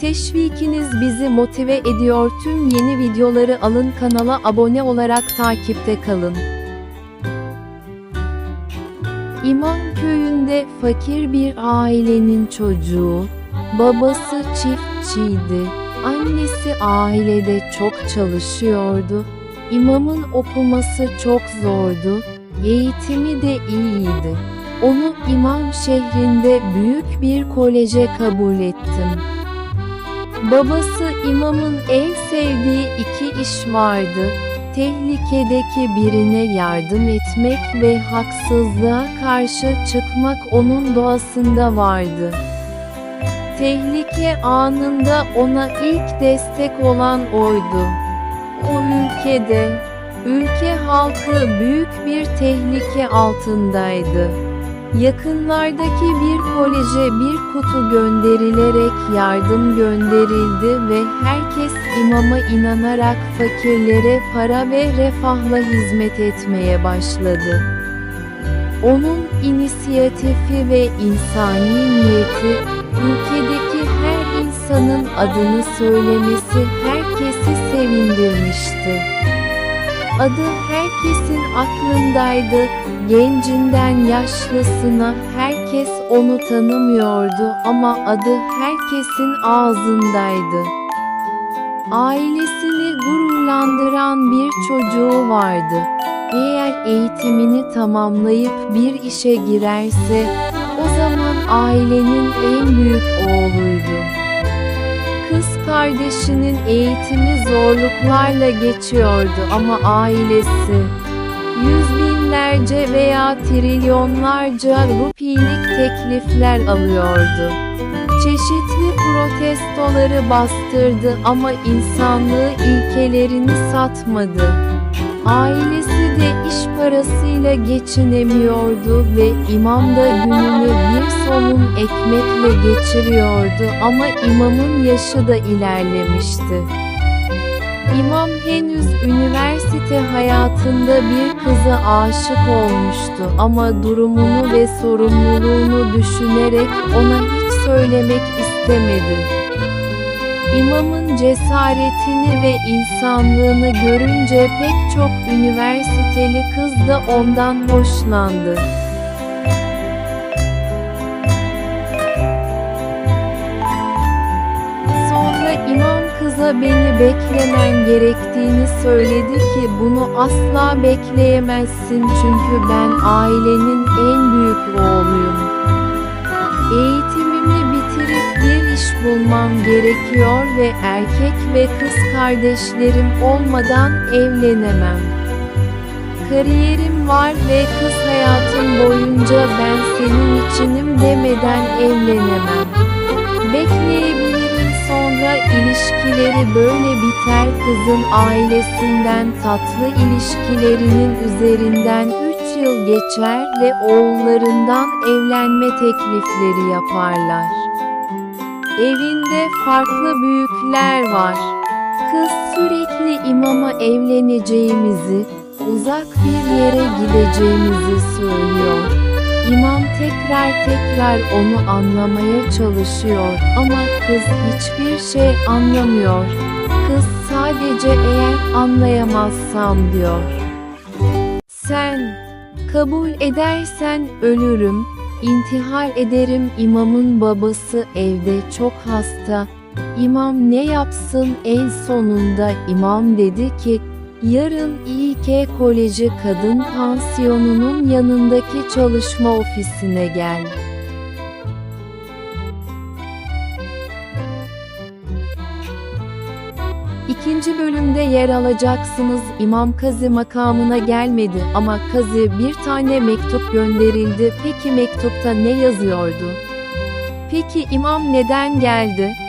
Teşvikiniz bizi motive ediyor. Tüm yeni videoları alın kanala abone olarak takipte kalın. İmam köyünde fakir bir ailenin çocuğu, babası çiftçiydi, annesi ailede çok çalışıyordu. İmamın okuması çok zordu, eğitimi de iyiydi. Onu imam şehrinde büyük bir koleje kabul ettim. Babası imamın en sevdiği iki iş vardı. Tehlikedeki birine yardım etmek ve haksızlığa karşı çıkmak onun doğasında vardı. Tehlike anında ona ilk destek olan oydu. O ülkede, ülke halkı büyük bir tehlike altındaydı. Yakınlardaki bir koleje bir kutu gönderilerek yardım gönderildi ve herkes imama inanarak fakirlere para ve refahla hizmet etmeye başladı. Onun inisiyatifi ve insani niyeti, ülkedeki her insanın adını söylemesi herkesi sevindirmişti. Adı herkesin aklındaydı, gencinden yaşlısına herkes onu tanımıyordu ama adı herkesin ağzındaydı. Ailesini gururlandıran bir çocuğu vardı. Eğer eğitimini tamamlayıp bir işe girerse, o zaman ailenin en büyük oğluydu. Kardeşinin eğitimi zorluklarla geçiyordu ama ailesi yüz binlerce veya trilyonlarca rupilik teklifler alıyordu. Çeşitli protestoları bastırdı ama insanlığı ilkelerini satmadı. Ailesi de iş parasıyla geçinemiyordu ve imam da gününü bir somun ekmekle geçiriyordu ama imamın yaşı da ilerlemişti. İmam henüz üniversite hayatında bir kıza aşık olmuştu ama durumunu ve sorumluluğunu düşünerek ona hiç söylemek istemedi. İmamın cesaretini ve insanlığını görünce pek çok üniversiteli kız da ondan hoşlandı. Sonra imam kıza beni beklemen gerektiğini söyledi ki bunu asla bekleyemezsin çünkü ben ailenin en büyük oğluyum. Bulmam gerekiyor ve erkek ve kız kardeşlerim olmadan evlenemem. Kariyerim var ve kız hayatım boyunca ben senin içinim demeden evlenemem. Bekleyebilirim sonra ilişkileri böyle biter kızın ailesinden tatlı ilişkilerinin üzerinden 3 yıl geçer ve oğullarından evlenme teklifleri yaparlar. Evinde farklı büyükler var. Kız sürekli imama evleneceğimizi, uzak bir yere gideceğimizi söylüyor. İmam tekrar tekrar onu anlamaya çalışıyor ama kız hiçbir şey anlamıyor. Kız sadece eğer anlayamazsam diyor. Sen kabul edersen ölürüm, intihar ederim imamın babası evde çok hasta. İmam ne yapsın en sonunda imam dedi ki Yarın İK Koleji Kadın Pansiyonu'nun yanındaki çalışma ofisine gel. İkinci bölümde yer alacaksınız. İmam Kazi makamına gelmedi ama Kazi bir tane mektup gönderildi. Peki mektupta ne yazıyordu? Peki imam neden geldi?